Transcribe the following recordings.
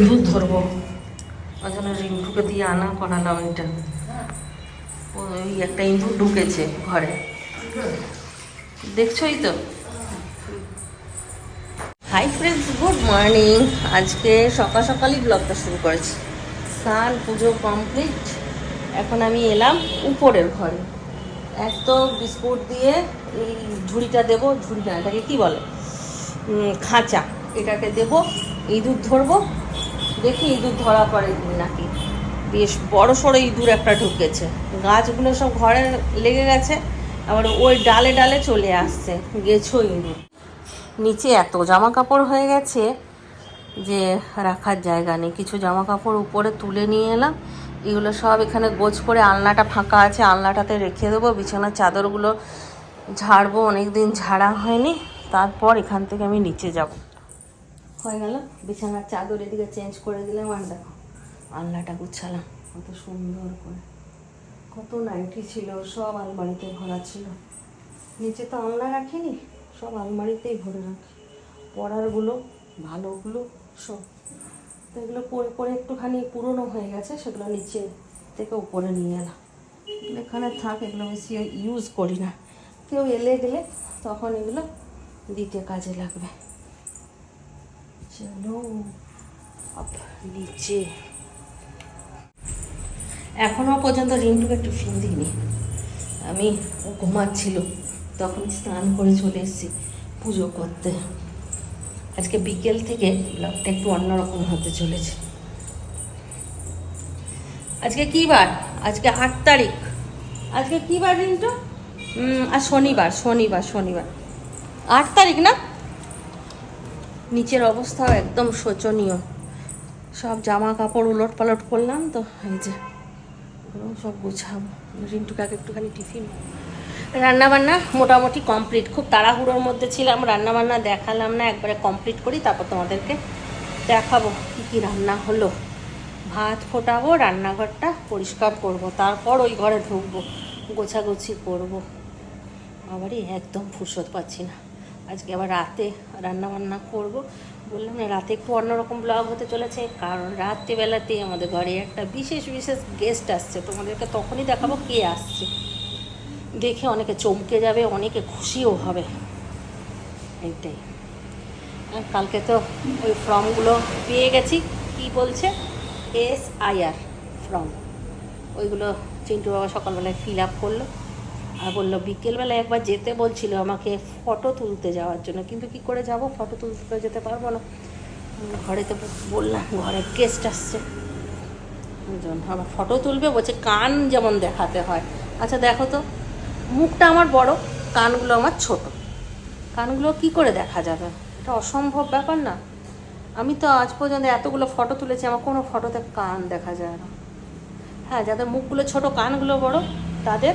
ইঁদুর ধরবো। ওই জন্য রিঙ্কুকে দিয়ে আনা করালাম এটা। ওই একটা ইঁদুর ঢুকেছে ঘরে। দেখছোই তো। হাই ফ্রেন্ডস গুড মর্নিং আজকে সকাল সকালই ব্লগটা শুরু করেছি। স্নান, পুজো কমপ্লিট এখন আমি এলাম উপরের ঘরে। এক তো বিস্কুট দিয়ে এই ঝুড়িটা দেবো ঝুড়িটা এটাকে কী বলে? খাঁচা। এটাকে দেবো, ইঁদুর ধরবো দেখি ইঁদুর ধরা পড়ে নাকি। বেশ বড় সড়ো ইঁদুর একটা ঢুকেছে। গাছগুলো সব ঘরে লেগে গেছে। আবার ওই ডালে ডালে চলে আসছে। গেছো ইঁদুর। নিচে এত জামা কাপড় হয়ে গেছে যে রাখার জায়গা নেই। কিছু জামা কাপড় উপরে তুলে নিয়ে এলাম। এগুলো সব এখানে গোছ করে আলনাটা ফাঁকা আছে। আলনাটাতে রেখে দেবো। বিছানার চাদরগুলো ঝাড়বো। অনেক দিন ঝাড়া হয়নি। তারপর এখান থেকে আমি নিচে যাব। হয়ে গেল। বিছানার চাদর এদিকে চেঞ্জ করে দিলাম আর দেখো, আলনাটা গুছালাম। কত সুন্দর করে। কত নাইটি ছিল, সব আলমারিতে ভরা ছিল। নিচে তো আলনা রাখিনি, সব আলমারিতেই ভরে রাখি। পড়ারগুলো, ভালোগুলো সব। তো এগুলো পরে পরে একটুখানি পুরনো হয়ে গেছে, সেগুলো নিচে থেকে উপরে নিয়ে এলাম। এখানে থাক, এগুলো বেশি ইউজ করি না। কেউ এলে গেলে তখন এগুলো দিতে কাজে লাগবে। চলো আপ নিচে। এখনও পর্যন্ত রিন্টুকে টিফিন দিইনি। আমি ঘুমাচ্ছিল। তখন স্নান করে চলে এসেছি পুজো করতে। আজকে বিকেল থেকে ব্লগটা একটু অন্যরকম হতে চলেছে। আজকে কি বার? আজকে আট তারিখ। আজকে কি বার রিন্টু? আর শনিবার শনিবার শনিবার। আট তারিখ না? নিচের অবস্থাও একদম শোচনীয়। সব জামা কাপড় উলট পালট করলাম তো, এই যে সব গুছাবো। রিন্টুকাকে একটুখানি টিফিন। রান্নাবান্না মোটামুটি কমপ্লিট। খুব তাড়াহুড়োর মধ্যে ছিলাম, রান্নাবান্না দেখালাম না, একবারে কমপ্লিট করি, তারপর তোমাদেরকে দেখাবো কী কী রান্না হলো। ভাত ফোটাবো, রান্নাঘরটা পরিষ্কার করব, তারপর ওই ঘরে ঢুকবো, গোছাগুছি করব। আবারই একদম ফুরসত পাচ্ছি না। আজকে আবার রাতে রান্না বান্না করব। বললাম না, রাতে একটু অন্যরকম ব্লগ হতে চলেছে, কারণ রাত্রিবেলাতেই আমাদের ঘরে একটা বিশেষ বিশেষ গেস্ট আসছে। তোমাদেরকে তখনই দেখাবো কে আসছে। দেখে অনেকে চমকে যাবে, অনেকে খুশিও হবে। এইটাই। আর কালকে তো ওই ফর্মগুলো পেয়ে গেছি। কি বলছে? এস আইআর ফর্ম ওইগুলো চিন্টু বাবা সকালবেলায় ফিল আপ করল। আর বলল বিকেলবেলা একবার যেতে বলছিল আমাকে ফটো তুলতে যাওয়ার জন্য। কিন্তু কি করে যাব? ফটো তুলতে যেতে পারব না। ঘরে তো বললাম ঘরে গেস্ট আসছে। আবার ফটো তুলবে? বলছে, কান যেমন দেখাতে হয়। আচ্ছা দেখো তো, মুখটা আমার বড়, কানগুলো আমার ছোট। কানগুলো কি করে দেখা যাবে? এটা অসম্ভব ব্যাপার না। আমি তো আজ পর্যন্ত এতগুলো ফটো তুলেছি, আমার কোনো ফটোতে কান দেখা যায় না। হ্যাঁ যাদের মুখগুলো ছোট, কানগুলো বড়, তাদের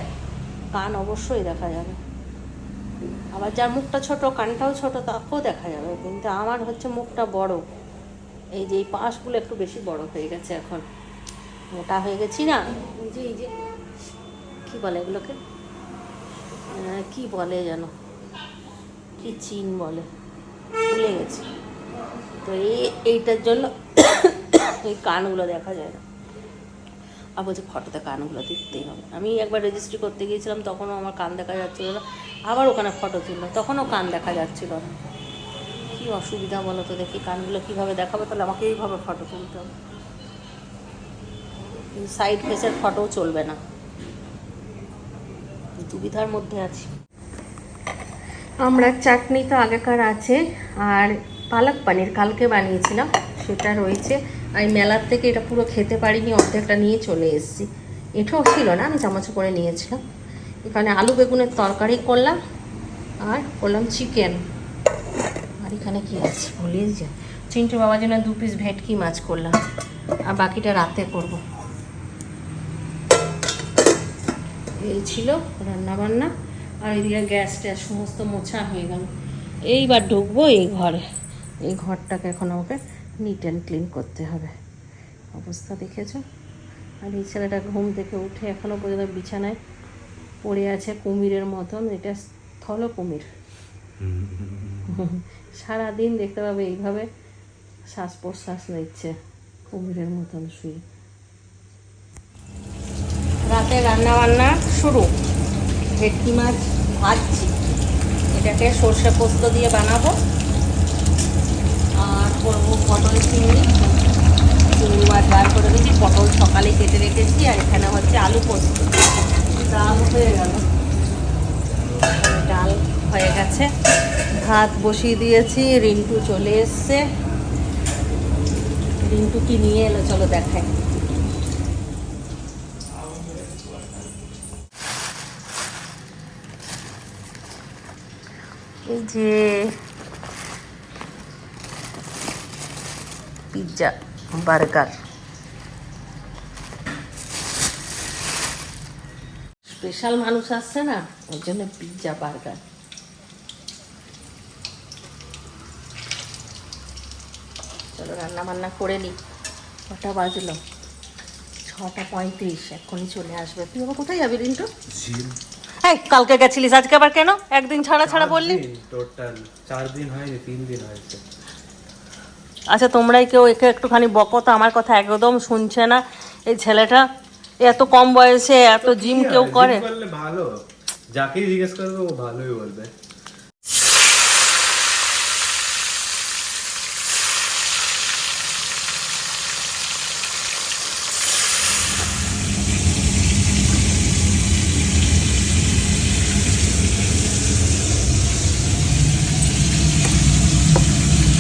কান অবশ্যই দেখা যাবে। আবার যার মুখটা ছোট, কানটাও ছোট, তাকেও দেখা যাবে। কিন্তু আমার হচ্ছে মুখটা বড়। এই যে এই পাশগুলো একটু বেশি বড় হয়ে গেছে এখন। মোটা হয়ে গেছি না? এই যে এই যে, কী বলে এগুলোকে? কি বলে যেন? কি চিন বলে? ভুলে গেছি। তো এই, এইটার জন্য এই কানগুলো দেখা যায় না। আর বলছে ফটোতে কানগুলো দেখতেই হবে। আমি একবার রেজিস্ট্রি করতে গিয়েছিলাম, তখনও আমার কান দেখা যাচ্ছিল না। আবার ওখানে ফটো তুললাম তখনও কান দেখা যাচ্ছিল না। কী অসুবিধা বলো তো দেখি, কানগুলো কীভাবে দেখাবে? তাহলে আমাকে এইভাবে ফটো তুলতে হবে। সাইড ফেসের ফটোও চলবে না। দুবিধার মধ্যে আছি। আমরা চাটনি তো আগেকার আছে, আর পালক পানির কালকে বানিয়েছিলাম, সেটা রয়েছে। আমি মেলার থেকে এটা পুরো খেতে পারিনি, অর্ধেকটা নিয়ে চলে এসেছি। এটাও ছিল না, আমি চামচ করে নিয়েছিলাম। এখানে আলু বেগুনের তরকারি করলাম আর করলাম চিকেন। আর এখানে কি আছে? ভুলেই যায় চিন্টু বাবার জন্য দু পিস ভেটকি মাছ করলাম। আর বাকিটা রাতে করব। এই ছিল রান্না বান্না আর এদিকে গ্যাস ট্যাস সমস্ত মোছা হয়ে গেল। এইবার ঢুকবো এই ঘরে। এই ঘরটাকে এখন আমাকে নিট অ্যান্ড ক্লিন করতে হবে। অবস্থা দেখেছ? আর এই ছেলেটা ঘুম থেকে উঠে এখনও পর্যন্ত বিছানায় পড়ে আছে কুমিরের মতন। এটা স্থল কুমির। সারাদিন দেখতে পাবে এইভাবে শ্বাস প্রশ্বাস নিচ্ছে কুমিরের মতন শুয়ে। রাতে রান্না বান্না শুরু। ভেটকি মাছ ভাজছি। এটাকে সর্ষে পোস্ত দিয়ে বানাবো। করব পটল চিংড়ি। চিংড়ি মাছ বার করে দিয়েছি পটল সকালে কেটে রেখেছি, আর এখানে হচ্ছে আলু পোস্ত। ডাল হয়ে গেল। ডাল হয়ে গেছে। ভাত বসিয়ে দিয়েছি, রিন্টু চলে এসছে। রিন্টু কি নিয়ে এলো চলো দেখায় এই যে পিৎজা বার্গার স্পেশাল মানুষ আসছে না? ওর জন্য পিৎজা বার্গার চলো রান্না বান্না করে নিই কটা বাজলো? ছটা পঁয়ত্রিশ এক্ষুনি চলে আসবে। তুই আবার কোথায় যাবি রিন্টু? এই কালকে গেছিলিস আজকে আবার কেন? একদিন ছাড়া ছাড়া বললি। টোটাল চার দিন হয়নি তিন দিন হয়েছে। আচ্ছা তোমরাই কেউ একে একটুখানি বকো তো আমার কথা একদম শুনছে না। এই ছেলেটা এত কম বয়সে এত জিম কেউ করে? ভালো। যাকে জিজ্ঞেস করবে ও ভালোই বলবে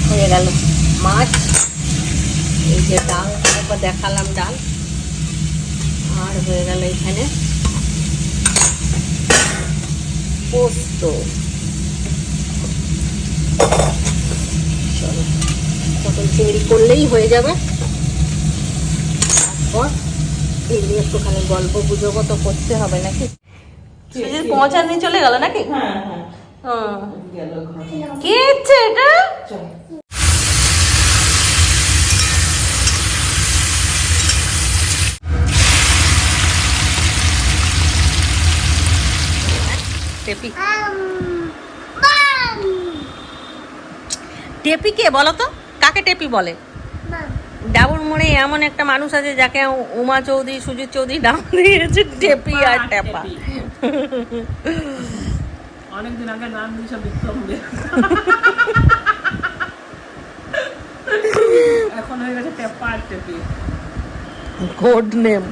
হয়ে গেল মাছ এই যে ডাল দেখালাম ডাল। আর হয়ে গেল এখানে পোস্ত। চলো পটল চিংড়ি করলেই হয়ে যাবে। তারপর এই নিয়ে একটুখানি গল্প গুজবও তো করতে হবে নাকি? পৌঁছার দিন চলে গেল নাকি? হ্যাঁ কি হচ্ছে এটা? টেপি। টেপি কে বলো তো? কাকে টেপি বলে? ডাবুর মোড়ে এমন একটা মানুষ আছে যাকে উমা চৌধুরী সুজিত চৌধুরী নাম দিয়েছে টেপি আর টেপা। অনেকদিন আগে নাম দিয়েছে বিক্রম এখন হয়ে গেছে টেপা আর টেপি। কোড নেম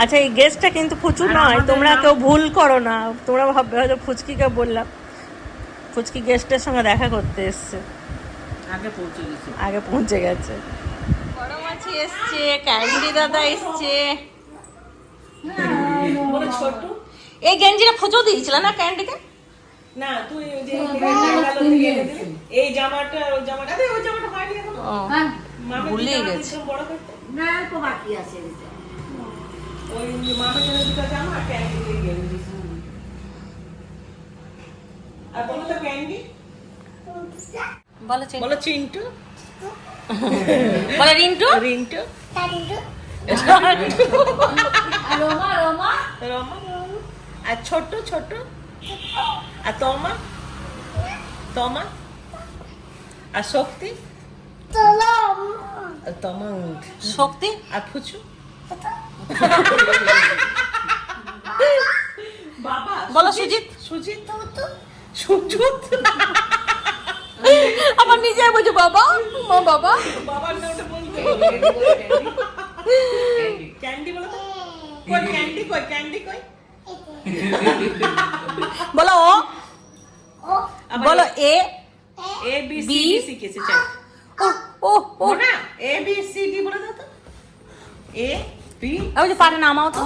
আচ্ছা এই গেস্টটা কিন্তু ফুচু নয় তোমরা কেউ ভুল করো না। তোমরা ভাববে হয়তো ফুচকিকে বললাম। ফুচকি গেস্টের সঙ্গে দেখা করতে এসছে। আগে পৌঁছে গেছি। আগে পৌঁছে গেছে। বড় মাছি এসছে ক্যান্ডি দাদা এসছে। এই গেঞ্জিটা ফুচো দিয়েছিল না ক্যান্ডিকে? না তুই। এই জামাটা ওই জামাটা ওই জামাটা হয়নি এখন। জামা গেছে। দিয়েছিল ওই মামা যেন দুটো জামা আর ক্যান্ডি দিয়ে গেঞ্জি আর বলো তো ক্যান্ডি বলো চিন- বলো চিন্টু। বলো রিন্টু। রিন্টু। রমা আর ছোট ছোট আর তোমা? তোমা? আর শক্তি? তোমা শক্তি? আর ফুচু? বাবা বলো সুজিত সুজিত। সুজিত আবার নিজে বলছে বাবা মা বাবা। বাবার নামটা বলবে। ক্যান্ডি বলো তো। কই ক্যান্ডি কই ক্যান্ডি কই? বলো ও। বলো এ এ বি সি শিখেছে চাই। ও ও। না এ বি সি ডি বলে দাও তো। এ বি আমি যে পারে নামাও তো।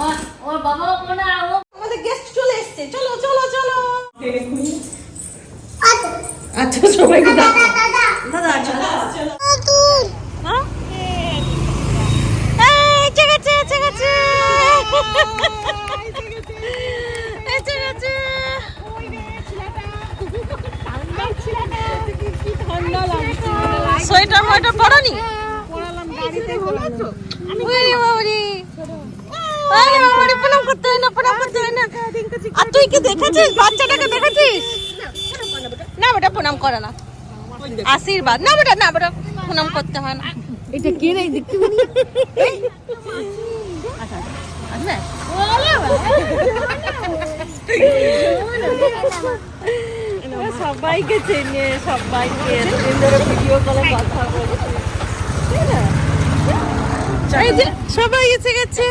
আমাদের গেস্ট চলে এসেছে। চলো চলো চলো। আচ্ছা। সবাইকে ডাকো দাদা চলো। হ্যাঁ এই, এসে সোয়েটার মোয়েটার পরনি। আরে তুই কি দেখেছিস? বাচ্চাটাকে দেখেছিস? না বেটা প্রণাম করে না। আশীর্বাদ। না বেটা না বেটা প্রণাম করতে হয় না। এটা কে রে দেখতে আসবে সবাইকে চেনে সবাইকে এতদিন ধরে ভিডিও কলে কথা বলে এই যে সবাই এসে গেছে।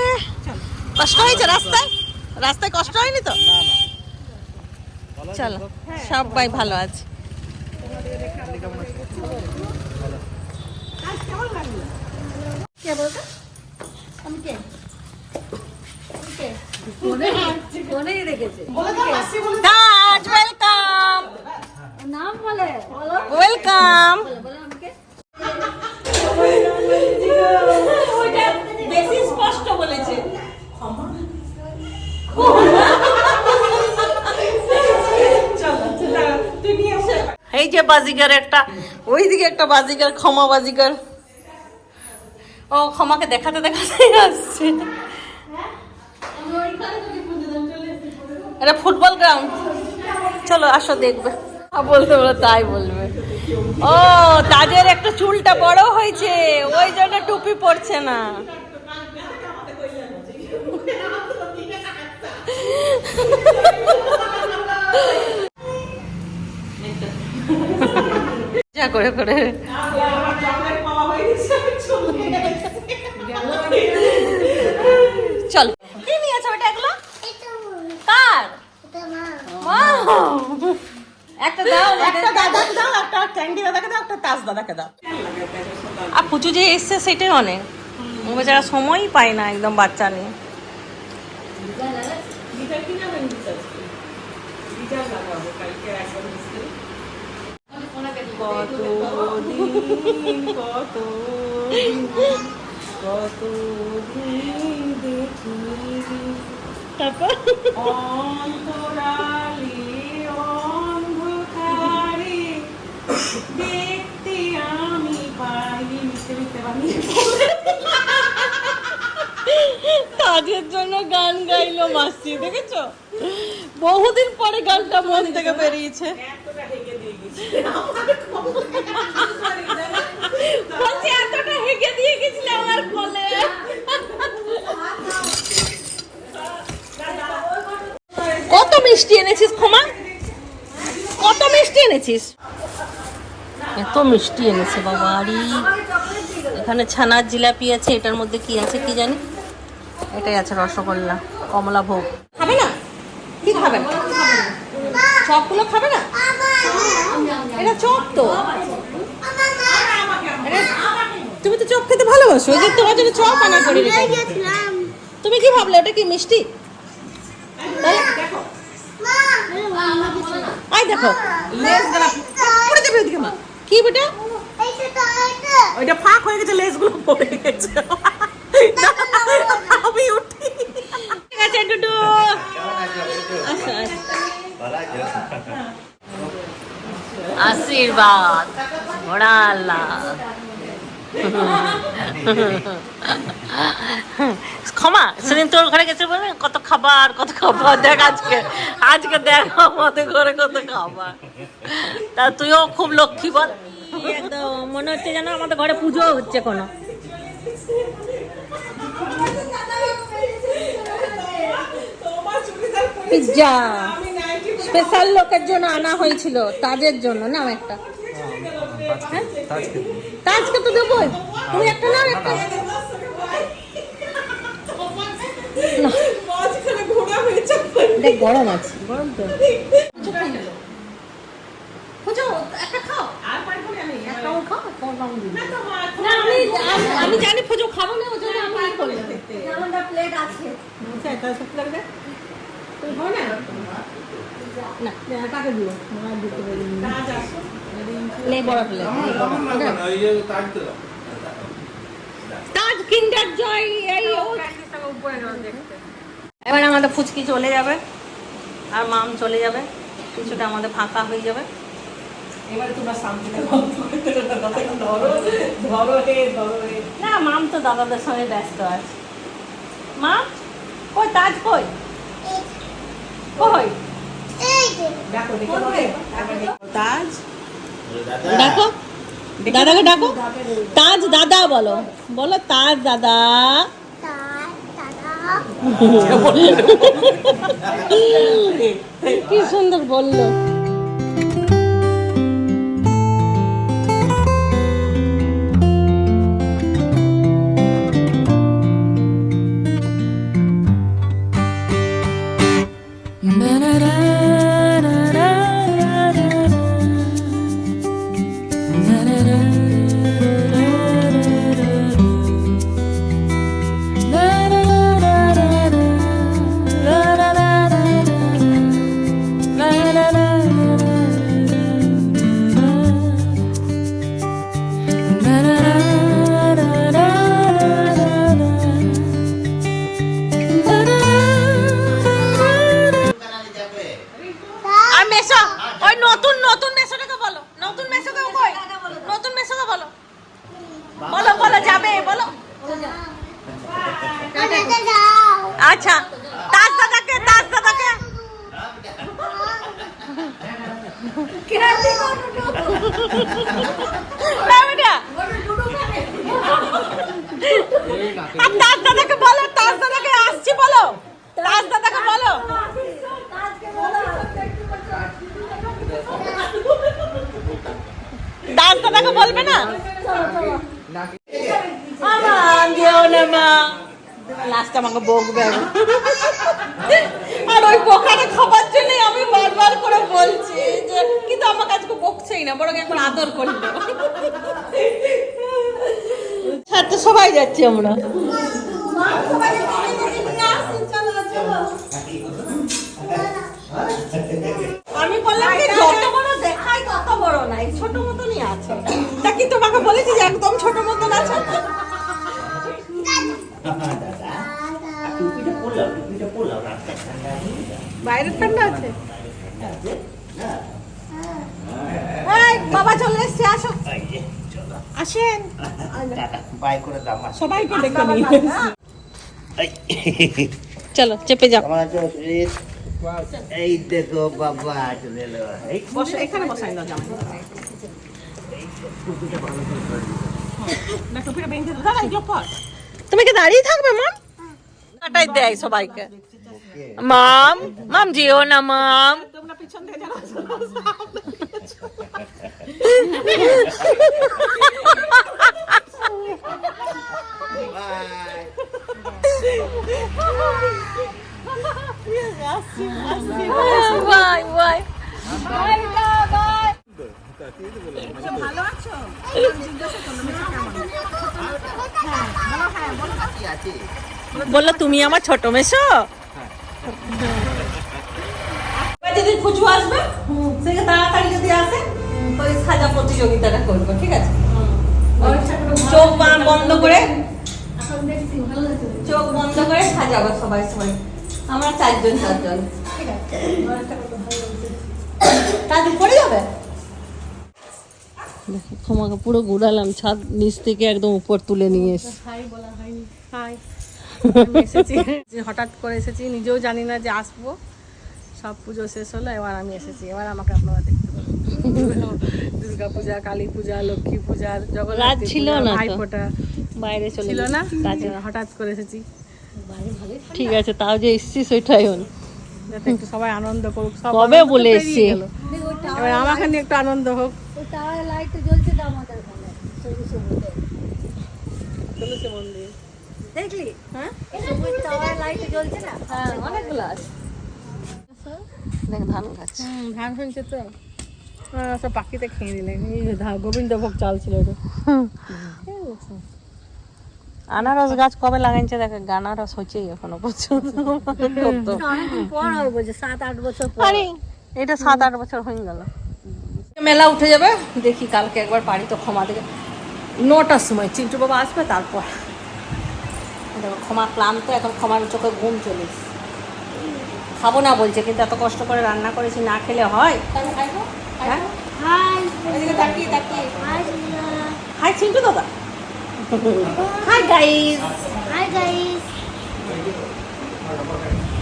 কষ্ট হয়েছে রাস্তায়? রাস্তায় কষ্ট হয়নি তো? চলো সবাই ভালো আছে। কে বলতো? আমি কে? ফোনেই রেখেছে তাজ ওয়েলকাম নাম বলে বলো ওয়েলকাম বলো আমাকে বেশি স্পষ্ট বলেছে বাজিগার একটা। ওইদিকে একটা বাজিগার ক্ষমা বাজিগার। ও ক্ষমাকে দেখাতে দেখাতে আসছে। এটা ফুটবল গ্রাউন্ড। চলো আসো দেখবে। বলতে বলো তাই বলবে। ও তাজের একটা চুলটা বড় হয়েছে। ওই জন্য টুপি পড়ছে না। যা করে করে। চলে। কি নিয়েছো ওটা এগুলো? কার? একটা দাও একটা দাদাকে দাও একটা ক্যান্ডি দাদাকে দাও একটা তাজ দাদাকে দাও। আর পুজো যে এসছে সেটাই অনেক ও বেচারা সময়ই পায় না একদম বাচ্চা নিয়ে। গিটার কিনে গিটার? গিটার লাগাবো কালকে কত দিন কত কত দিন দেখি তারপর? অন্তরালে অন্ধকারে দেখতে আমি পাই মিশতে কাজের জন্য গান গাইলো মাসি দেখেছ? বহুদিন পরে গানটা মন থেকে বেরিয়েছে এতটা হেগে দিয়ে গেছি বলছি এতটা হেগে দিয়ে গেছিলে আমার কোলে। কত মিষ্টি এনেছিস ক্ষমা কত মিষ্টি এনেছিস? এত মিষ্টি এনেছে বাবা আরে। এখানে ছানার জিলাপি আছে এটার মধ্যে কি আছে কি জানি? এটাই আছে রসগোল্লা কমলা ভোগ। খাবে না? কি খাবে? না চপগুলো খাবে না? এটা চপ তো। তুমি তো চপ খেতে ভালোবাসো যে তোমার জন্য চপ আনা করে তুমি কি ভাবলে ওটা কি মিষ্টি? আই দেখো। পড়ে যাবে ওদিকে মা। কি বেটা? ওইটা ফাঁক হয়ে গেছে লেসগুলো পড়ে গেছে আমি উঠি ঠিক আছে ডুডু আচ্ছা আশীর্বাদ ঘোড়াল্লা ক্ষমা সেদিন তোর ঘরে গেছে বলে কত খাবার কত খাবার দেখ আজকে আজকে দেখ আমাদের ঘরে কত খাবার। তা তুইও খুব লক্ষ্মী বল। একদম মনে হচ্ছে যেন আমাদের ঘরে পুজো হচ্ছে কোনো। পিজ্জা স্পেশাল লোকের জন্য আনা হয়েছিল তাজের জন্য নাও একটা। হ্যাঁ? তাজকে তো দেবোই। তুমি একটা নাও একটা। না, দেখ গরম আছে। গরম তো। না আমি দিবে। না না জানি ফুজো খাব না ওই জন্য আমি করলাম প্লেট আছে। আচ্ছা এটা সত্যি লাগবে না? না কাকে দিও। দিতে পারি। কাজ বড় প্লেট তাজ কিন্ডার জয় এই এবার আমাদের ফুচকি চলে যাবে। আর মাম চলে যাবে। কিছুটা আমাদের ফাঁকা হয়ে যাবে। এবারে তোমরা শান্তিতে ধরো ধরো হে ধরো হে না মাম তো দাদাদের সঙ্গে ব্যস্ত আছে। মাম? কই তাজ কই? কই? তাজ। ডাকো। দাদাকে ডাকো। তাজ দাদা বলো। বলো তাজ দাদা। কি সুন্দর বলল। আদর করল। ছাড়তে সবাই যাচ্ছি আমরা। আমি বললাম যত বড় দেখাই তত বড় নাই ছোট মতনই আছে। তা কি তোমাকে বলেছি যে একদম ছোট মতন আছে? বাইরে ঠান্ডা আছে এই, বাবা চলে এসছে আসো আসেন বাই করে দাম সবাইকে ডেকে নিয়ে চলো চেপে যাও। এই দেখো বাবা চলে এলো। এই বসো এখানে বসাই দাও জামাই তুমি কি দাঁড়িয়ে থাকবে মাম? কাটাই দেয় সবাইকে। মাম মাম যেও না মাম। বলল, তুমি আমার ছোট মেশো? যেদিন পুজো আসবে সেদিন তাড়াতাড়ি যদি আসে ওই সাজা প্রতিযোগিতাটা করব, ঠিক আছে? চোখ বন্ধ করে। চোখ বন্ধ করে সাজাবো সবাই সবাই। আমরা চারজন চারজন। তাদের পড়ে যাবে? তোমাকে পুরো ঘুরালাম ছাদ নিচ থেকে একদম উপর তুলে নিয়ে এসে। হাই এসেছি। যে হঠাৎ করে এসেছি নিজেও জানি না যে আসব। সব পুজো শেষ হলো এবার আমি এসেছি। এবার আমাকে আপনারা দেখতে পাবেন। দুর্গা পূজা কালী পূজা লক্ষ্মী পূজা জগন্নাথ ছিল না। ভাইফোঁটা। বাইরে চলে ছিল না? কাজে হঠাৎ করে এসেছি। ঠিক আছে তাও যে এসছিস ওইটাই হল। যাতে একটু সবাই আনন্দ করুক সব কবে বলে এসছি? এবার আমাকে নিয়ে একটু আনন্দ হোক। টাওয়ার লাইট জ্বলছে তো আমাদের ওখানে। তুলসী মন্দির। দেখলি? হ্যাঁ? টাওয়ার লাইট জ্বলছে না? হ্যাঁ অনেকগুলো আছে। দেখ ধান গাছ। ধান হয়েছে তো? সব পাখিতে খেয়ে এই গোবিন্দভোগ চাল ছিল এটা আনারস গাছ কবে লাগাইছে দেখ? গানারস হচ্ছে এখনও পর্যন্ত। পর সাত আট বছর আরে এটা সাত আট বছর হয়ে গেল। মেলা উঠে যাবে দেখি কালকে একবার বাড়ি তো ক্ষমা দিকে নটার সময় চিন্টু বাবা আসবে তারপর। দেখো ক্ষমা ক্লান্ত এখন ক্ষমার চোখে ঘুম চলে খাব না বলছে কিন্তু এত কষ্ট করে রান্না করেছি না খেলে হয়। হ্যাঁ তাকিয়ে হাই চিন্টু দাদা হাই গাইস হাই গাইস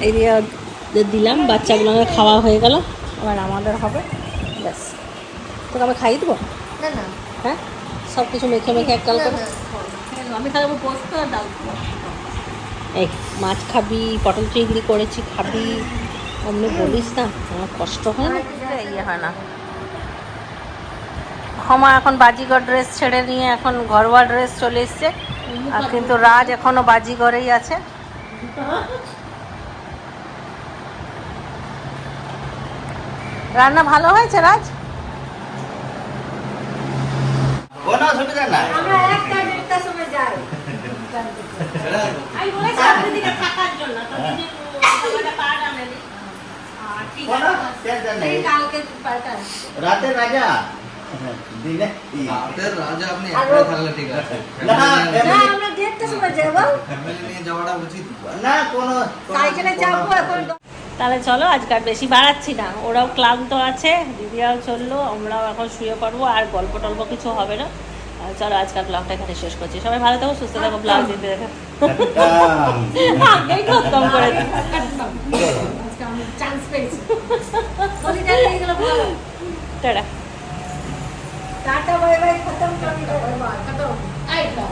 এই দিয়ে দিলাম বাচ্চাগুলো খাওয়া হয়ে গেল। এবার আমাদের হবে। ব্যাস। তোকে আমি খাইয়ে দেবো? না না। হ্যাঁ? সব কিছু মেখে মেখে এককাল করে? আমি তাহলে পোস্ত আর ডাল এই মাছ খাবি পটল চিংড়ি করেছি খাবি। অমনি বলিস না আমার কষ্ট হয় না। ইয়ে হয় না। ক্ষমা এখন বাজিগর ড্রেস ছেড়ে নিয়ে এখন ঘরোয়া ড্রেস চলে এসছে। আর কিন্তু রাজ এখনও বাজিগরেই আছে। রান্না ভালো হয়েছে রাজ? কোনো অসুবিধা নাই আমরা একটা দেড়টার সময় যাই। আমি বলেছি দিদিকে থাকার জন্য তো দিদি একটা কার্ড ঠিক আছে। কালকে পাল্টায় রাজা? রাতের রাজা আপনি আর থাকলে ঠিক আছে। না, না আমরা দেড়টার সময় যাব। ফ্যামিলি নিয়ে যাওয়াটা উচিত। না কোনো কোনো- সাইকেলে যাব এখন তাহলে চলো আজকে আর বেশি বাড়াচ্ছি না। ওরাও ক্লান্ত আছে দিদিরাও চলল আমরাও এখন শুয়ে পড়ব আর গল্প টল্প কিছু হবে না। আর চলো আজকাল ব্লগটা এখানে শেষ করছি। সবাই ভালো থাকো সুস্থ থাকো ব্লগ দিতে দেখো। খতম করে ভালো। টাটা। টাটা বাই বাই খতম করে দিতে খতম এই তো